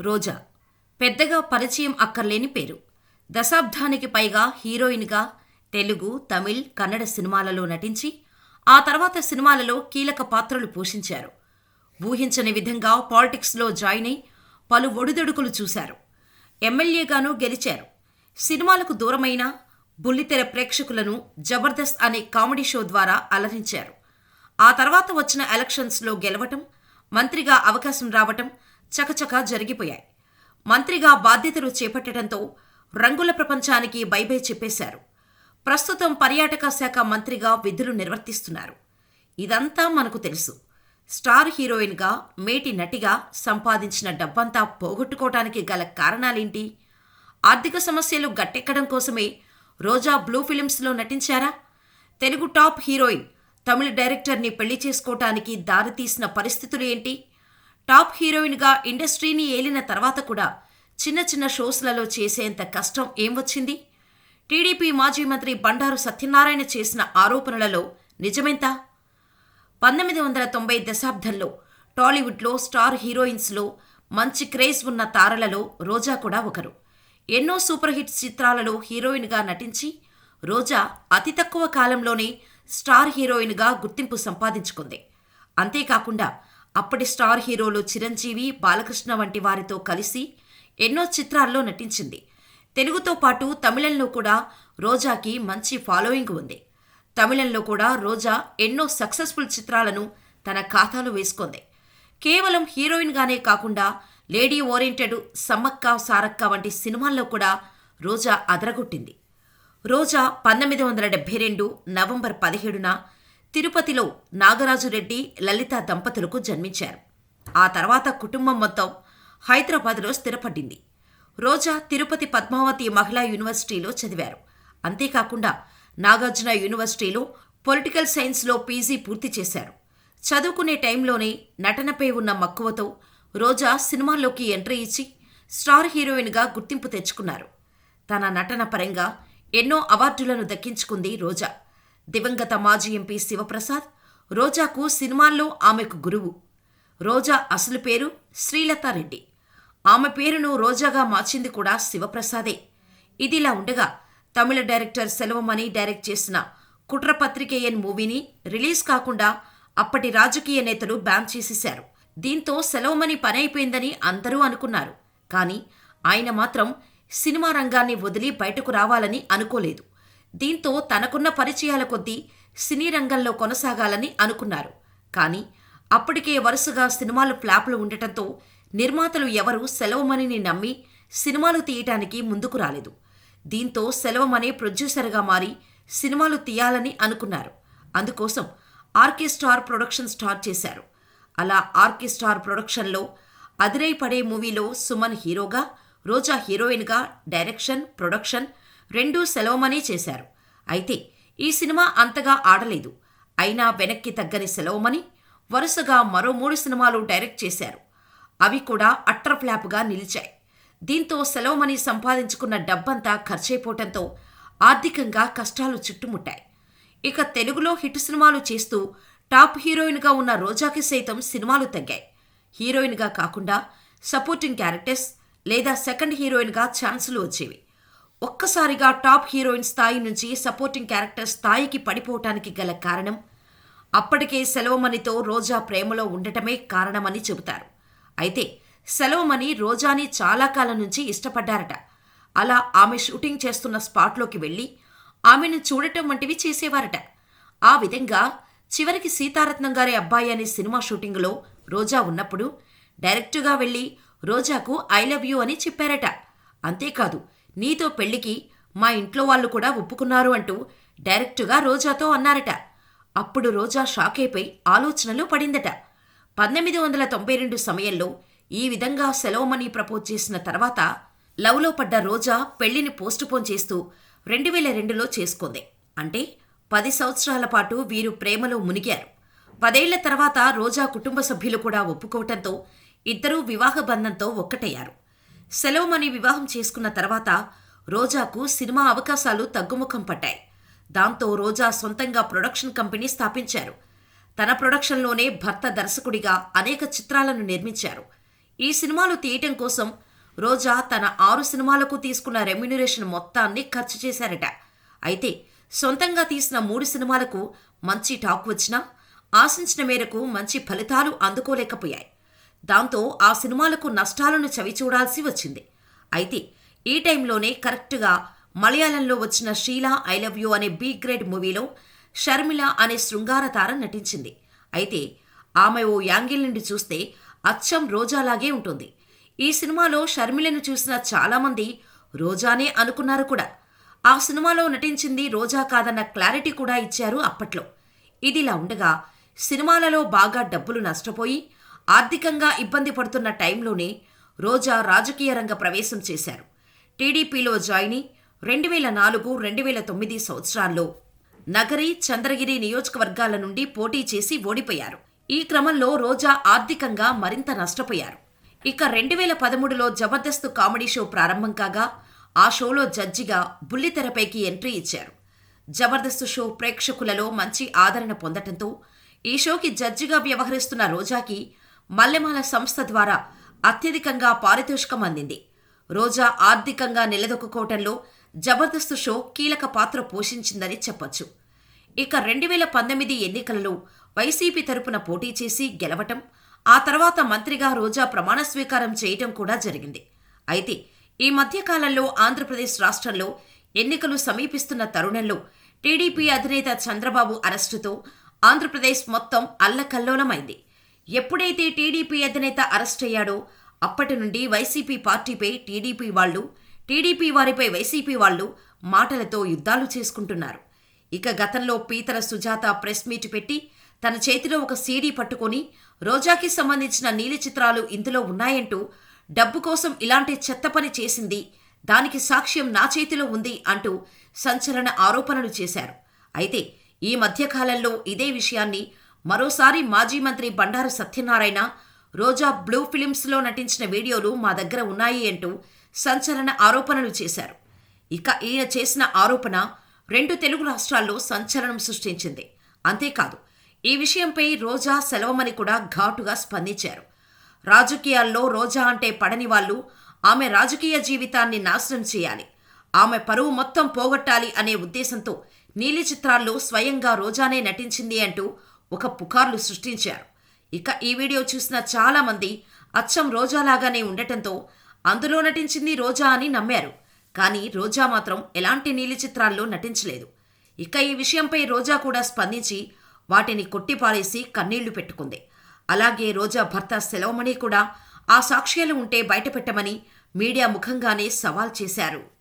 రోజా. పెద్దగా పరిచయం అక్కర్లేని పేరు. దశాబ్దానికి పైగా హీరోయిన్గా తెలుగు తమిళ్ కన్నడ సినిమాలలో నటించి ఆ తర్వాత సినిమాలలో కీలక పాత్రలు పోషించారు. ఊహించని విధంగా పాలిటిక్స్లో జాయిన్ అయి పలు ఒడిదొడుకులు చూశారు. ఎమ్మెల్యేగాను గెలిచారు. సినిమాలకు దూరమైన బుల్లితెర ప్రేక్షకులను జబర్దస్త్ అనే కామెడీ షో ద్వారా అలరించారు. ఆ తర్వాత వచ్చిన ఎలక్షన్స్లో గెలవటం మంత్రిగా అవకాశం రావటం చకచకా జరిగిపోయాయి. మంత్రిగా బాధ్యతలు చేపట్టడంతో రంగుల ప్రపంచానికి బైబై చెప్పేశారు. ప్రస్తుతం పర్యాటక శాఖ మంత్రిగా విధులు నిర్వర్తిస్తున్నారు. ఇదంతా మనకు తెలుసు. స్టార్ హీరోయిన్గా మేటి నటిగా సంపాదించిన డబ్బంతా పోగొట్టుకోవటానికి గల కారణాలేంటి? ఆర్థిక సమస్యలు గట్టెక్కడం కోసమే రోజా బ్లూ ఫిలిమ్స్లో నటించారా? తెలుగు టాప్ హీరోయిన్ తమిళ డైరెక్టర్ని పెళ్ళి చేసుకోవటానికి దారితీసిన పరిస్థితులు ఏంటి? టాప్ హీరోయిన్గా ఇండస్ట్రీని ఏలిన తర్వాత కూడా చిన్న చిన్న షోస్లలో చేసేంత కష్టం ఏం వచ్చింది? టీడీపీ మాజీ మంత్రి బండారు సత్యనారాయణ చేసిన ఆరోపణలలో నిజమెంత? పంతొమ్మిది వందల తొంభై దశాబ్దంలో టాలీవుడ్లో స్టార్ హీరోయిన్స్లో మంచి క్రేజ్ ఉన్న తారలలో రోజా కూడా ఒకరు. ఎన్నో సూపర్ హిట్ చిత్రాలలో హీరోయిన్గా నటించి రోజా అతి తక్కువ కాలంలోనే స్టార్ హీరోయిన్గా గుర్తింపు సంపాదించుకుంది. అంతేకాకుండా అప్పటి స్టార్ హీరోలు చిరంజీవి బాలకృష్ణ వంటి వారితో కలిసి ఎన్నో చిత్రాల్లో నటించింది. తెలుగుతో పాటు తమిళంలో కూడా రోజాకి మంచి ఫాలోయింగ్ ఉంది. తమిళంలో కూడా రోజా ఎన్నో సక్సెస్ఫుల్ చిత్రాలను తన ఖాతాలో వేసుకుంది. కేవలం హీరోయిన్గానే కాకుండా లేడీ ఓరియంటెడ్ సమ్మక్క సారక్క వంటి సినిమాల్లో కూడా రోజా అదరగొట్టింది. రోజా పంతొమ్మిది వందల డెబ్బై రెండు నవంబర్ పదిహేడున తిరుపతిలో నాగరాజురెడ్డి లలిత దంపతులకు జన్మించారు. ఆ తర్వాత కుటుంబం మొత్తం హైదరాబాద్లో స్థిరపడింది. రోజా తిరుపతి పద్మావతి మహిళా యూనివర్సిటీలో చదివారు. అంతేకాకుండా నాగార్జున యూనివర్సిటీలో పొలిటికల్ సైన్స్లో పీజీ పూర్తి చేశారు. చదువుకునే టైంలోనే నటనపై ఉన్న మక్కువతో రోజా సినిమాల్లోకి ఎంట్రీ ఇచ్చి స్టార్ హీరోయిన్గా గుర్తింపు తెచ్చుకున్నారు. తన నటన పరంగా ఎన్నో అవార్డులను దక్కించుకుంది రోజా. దివంగత మాజీ ఎంపీ శివప్రసాద్ రోజాకు సినిమాల్లో ఆమెకు గురువు. రోజా అసలు పేరు శ్రీలతారెడ్డి. ఆమె పేరును రోజాగా మార్చింది కూడా శివప్రసాదే. ఇదిలా ఉండగా తమిళ డైరెక్టర్ సెలవమణి డైరెక్ట్ చేసిన కుట్రపత్రికేయన్ మూవీని రిలీజ్ కాకుండా అప్పటి రాజకీయ నేతలు బ్యాన్ చేసేశారు. దీంతో సెలవమణి పని అయిపోయిందని అందరూ అనుకున్నారు. కానీ ఆయన మాత్రం సినిమా రంగాన్ని వదిలి బయటకు రావాలని అనుకోలేదు. దీంతో తనకున్న పరిచయాల కొద్దీ సినీ రంగంలో కొనసాగాలని అనుకున్నారు. కానీ అప్పటికే వరుసగా సినిమాలు ఫ్లాప్లు ఉండటంతో నిర్మాతలు ఎవరూ సెలవుమణిని నమ్మి సినిమాలు తీయటానికి ముందుకు రాలేదు. దీంతో సెలవమనే ప్రొడ్యూసర్గా మారి సినిమాలు తీయాలని అనుకున్నారు. అందుకోసం ఆర్కే స్టార్ ప్రొడక్షన్ స్టార్ట్ చేశారు. అలా ఆర్కే స్టార్ ప్రొడక్షన్లో అదిరై పడే మూవీలో సుమన్ హీరోగా రోజా హీరోయిన్గా డైరెక్షన్ ప్రొడక్షన్ రెండూ సెలవమనే చేశారు. అయితే ఈ సినిమా అంతగా ఆడలేదు. అయినా వెనక్కి తగ్గని సెలవమని వరుసగా మరో మూడు సినిమాలు డైరెక్ట్ చేశారు. అవి కూడా అట్టర్ ఫ్లాప్గా నిలిచాయి. దీంతో సెలవమని సంపాదించుకున్న డబ్బంతా ఖర్చయిపోవటంతో ఆర్థికంగా కష్టాలు చుట్టుముట్టాయి. ఇక తెలుగులో హిట్ సినిమాలు చేస్తూ టాప్ హీరోయిన్గా ఉన్న రోజాకి సైతం సినిమాలు తగ్గాయి. హీరోయిన్గా కాకుండా సపోర్టింగ్ క్యారెక్టర్స్ లేదా సెకండ్ హీరోయిన్గా ఛాన్సులు వచ్చేవి. ఒక్కసారిగా టాప్ హీరోయిన్ స్థాయి నుంచి సపోర్టింగ్ క్యారెక్టర్ స్థాయికి పడిపోవటానికి గల కారణం? అప్పటికే సెలవుమణితో రోజా ప్రేమలో ఉండటమే కారణమని చెబుతారు. అయితే సెలవుమణి రోజాని చాలా కాలం నుంచి ఇష్టపడ్డారట. అలా ఆమె షూటింగ్ చేస్తున్న స్పాట్లోకి వెళ్ళి ఆమెను చూడటం వంటివి చేసేవారట. ఆ విధంగా చివరికి సీతారత్నం గారి అబ్బాయి అనే సినిమా షూటింగ్లో రోజా ఉన్నప్పుడు డైరెక్టుగా వెళ్ళి రోజాకు ఐ లవ్ యూ అని చెప్పారట. అంతేకాదు నీతో పెళ్ళికి మా ఇంట్లో వాళ్ళు కూడా ఒప్పుకున్నారు అంటూ డైరెక్టుగా రోజాతో అన్నారట. అప్పుడు రోజా షాక్ అయిపోయి ఆలోచనలో పడిందట. పంతొమ్మిది వందల తొంభై రెండు సమయంలో ఈ విధంగా సెలవుమని ప్రపోజ్ చేసిన తర్వాత లవ్లో పడ్డ రోజా పెళ్ళిని పోస్టుపోన్ చేస్తూ రెండు వేల రెండులో చేసుకుంది. అంటే పది సంవత్సరాల పాటు వీరు ప్రేమలో మునిగారు. పదేళ్ళ తర్వాత రోజా కుటుంబ సభ్యులు కూడా ఒప్పుకోవటంతో ఇద్దరూ వివాహ బంధంతో ఒక్కటయ్యారు. సెలవుమని వివాహం చేసుకున్న తర్వాత రోజాకు సినిమా అవకాశాలు తగ్గుముఖం పట్టాయి. దాంతో రోజా సొంతంగా ప్రొడక్షన్ కంపెనీ స్థాపించారు. తన ప్రొడక్షన్లోనే భర్త దర్శకుడిగా అనేక చిత్రాలను నిర్మించారు. ఈ సినిమాలు తీయటం కోసం రోజా తన ఆరు సినిమాలకు తీసుకున్న రెమ్యునరేషన్ మొత్తాన్ని ఖర్చు చేశారట. అయితే సొంతంగా తీసిన మూడు సినిమాలకు మంచి టాక్ వచ్చినా ఆశించిన మేరకు మంచి ఫలితాలు అందుకోలేకపోయాయి. దాంతో ఆ సినిమాలకు నష్టాలను చవిచూడాల్సి వచ్చింది. అయితే ఈ టైంలోనే కరెక్ట్గా మలయాళంలో వచ్చిన షీలా ఐ లవ్ యూ అనే బీ గ్రేడ్ మూవీలో షర్మిల అనే శృంగార తార నటించింది. అయితే ఆమె ఓ యాంగిల్ నుండి చూస్తే అచ్చం రోజాలాగే ఉంటుంది. ఈ సినిమాలో షర్మిలను చూసిన చాలామంది రోజానే అనుకున్నారు కూడా. ఆ సినిమాలో నటించింది రోజా కాదన్న క్లారిటీ కూడా ఇచ్చారు అప్పట్లో. ఇదిలా ఉండగా సినిమాలలో బాగా డబ్బులు నష్టపోయి ఆర్థికంగా ఇబ్బంది పడుతున్న టైంలోనే రోజా రాజకీయ రంగ ప్రవేశం చేశారు. టీడీపీలో జాయిని రెండు వేల నాలుగు రెండు వేల తొమ్మిది సంవత్సరాల్లో నగరి చంద్రగిరి నియోజకవర్గాల నుండి పోటీ చేసి ఓడిపోయారు. ఈ క్రమంలో రోజా ఆర్థికంగా మరింత నష్టపోయారు. ఇక రెండు వేల పదమూడులో జబర్దస్త్ కామెడీ షో ప్రారంభం కాగా ఆ షోలో జడ్జిగా బుల్లితెరపైకి ఎంట్రీ ఇచ్చారు. జబర్దస్త్ షో ప్రేక్షకులలో మంచి ఆదరణ పొందటంతో ఈ షోకి జడ్జిగా వ్యవహరిస్తున్న రోజాకి మల్లెమాల సంస్థ ద్వారా అత్యధికంగా పారితోషికం అందింది. రోజా ఆర్థికంగా నిలదొక్కుకోవటంలో జబర్దస్త్ షో కీలక పాత్ర పోషించిందని చెప్పొచ్చు. ఇక రెండు వేల పంతొమ్మిది ఎన్నికలలో వైసీపీ తరపున పోటీ చేసి గెలవటం ఆ తర్వాత మంత్రిగా రోజా ప్రమాణ స్వీకారం చేయటం కూడా జరిగింది. అయితే ఈ మధ్యకాలంలో ఆంధ్రప్రదేశ్ రాష్ట్రంలో ఎన్నికలు సమీపిస్తున్న తరుణంలో టీడీపీ అధినేత చంద్రబాబు అరెస్టుతో ఆంధ్రప్రదేశ్ మొత్తం అల్లకల్లోలమైంది. ఎప్పుడైతే టీడీపీ అధినేత అరెస్ట్ అయ్యాడో అప్పటి నుండి వైసీపీ పార్టీపై టీడీపీ వాళ్ళు టీడీపీ వారిపై వైసీపీ వాళ్ళు మాటలతో యుద్ధాలు చేసుకుంటున్నారు. ఇక గతంలో పీతల సుజాత ప్రెస్ మీట్ పెట్టి తన చేతిలో ఒక సీడీ పట్టుకొని రోజాకి సంబంధించిన నీలి చిత్రాలు ఇందులో ఉన్నాయంటూ డబ్బు కోసం ఇలాంటి చెత్త పని చేసింది దానికి సాక్ష్యం నా చేతిలో ఉంది అంటూ సంచలన ఆరోపణలు చేశారు. అయితే ఈ మధ్యకాలంలో ఇదే విషయాన్ని మరోసారి మాజీ మంత్రి బండారు సత్యనారాయణ రోజా బ్లూ ఫిలిమ్స్లో నటించిన వీడియోలు మా దగ్గర ఉన్నాయి అంటూ సంచలన ఆరోపణలు చేశారు. ఇక ఈయన చేసిన ఆరోపణ రెండు తెలుగు రాష్ట్రాల్లో సంచలనం సృష్టించింది. అంతేకాదు ఈ విషయంపై రోజా సెలవమని కూడా ఘాటుగా స్పందించారు. రాజకీయాల్లో రోజా అంటే పడని వాళ్ళు ఆమె రాజకీయ జీవితాన్ని నాశనం చేయాలి ఆమె పరువు మొత్తం పోగొట్టాలి అనే ఉద్దేశంతో నీలి చిత్రాల్లో స్వయంగా రోజానే నటించింది అంటూ ఒక పుకార్లు సృష్టించారు. ఇక ఈ వీడియో చూసిన చాలా మంది అచ్చం రోజాలాగానే ఉండటంతో అందులో నటించింది రోజా అని నమ్మారు. కానీ రోజా మాత్రం ఎలాంటి నీలి చిత్రాల్లో నటించలేదు. ఇక ఈ విషయంపై రోజా కూడా స్పందించి వాటిని కొట్టిపారేసి కన్నీళ్ళు పెట్టుకుంది. అలాగే రోజా భర్త సెలవుమణి కూడా ఆ సాక్ష్యాలు ఉంటే బయటపెట్టమని మీడియా ముఖంగానే సవాల్ చేశారు.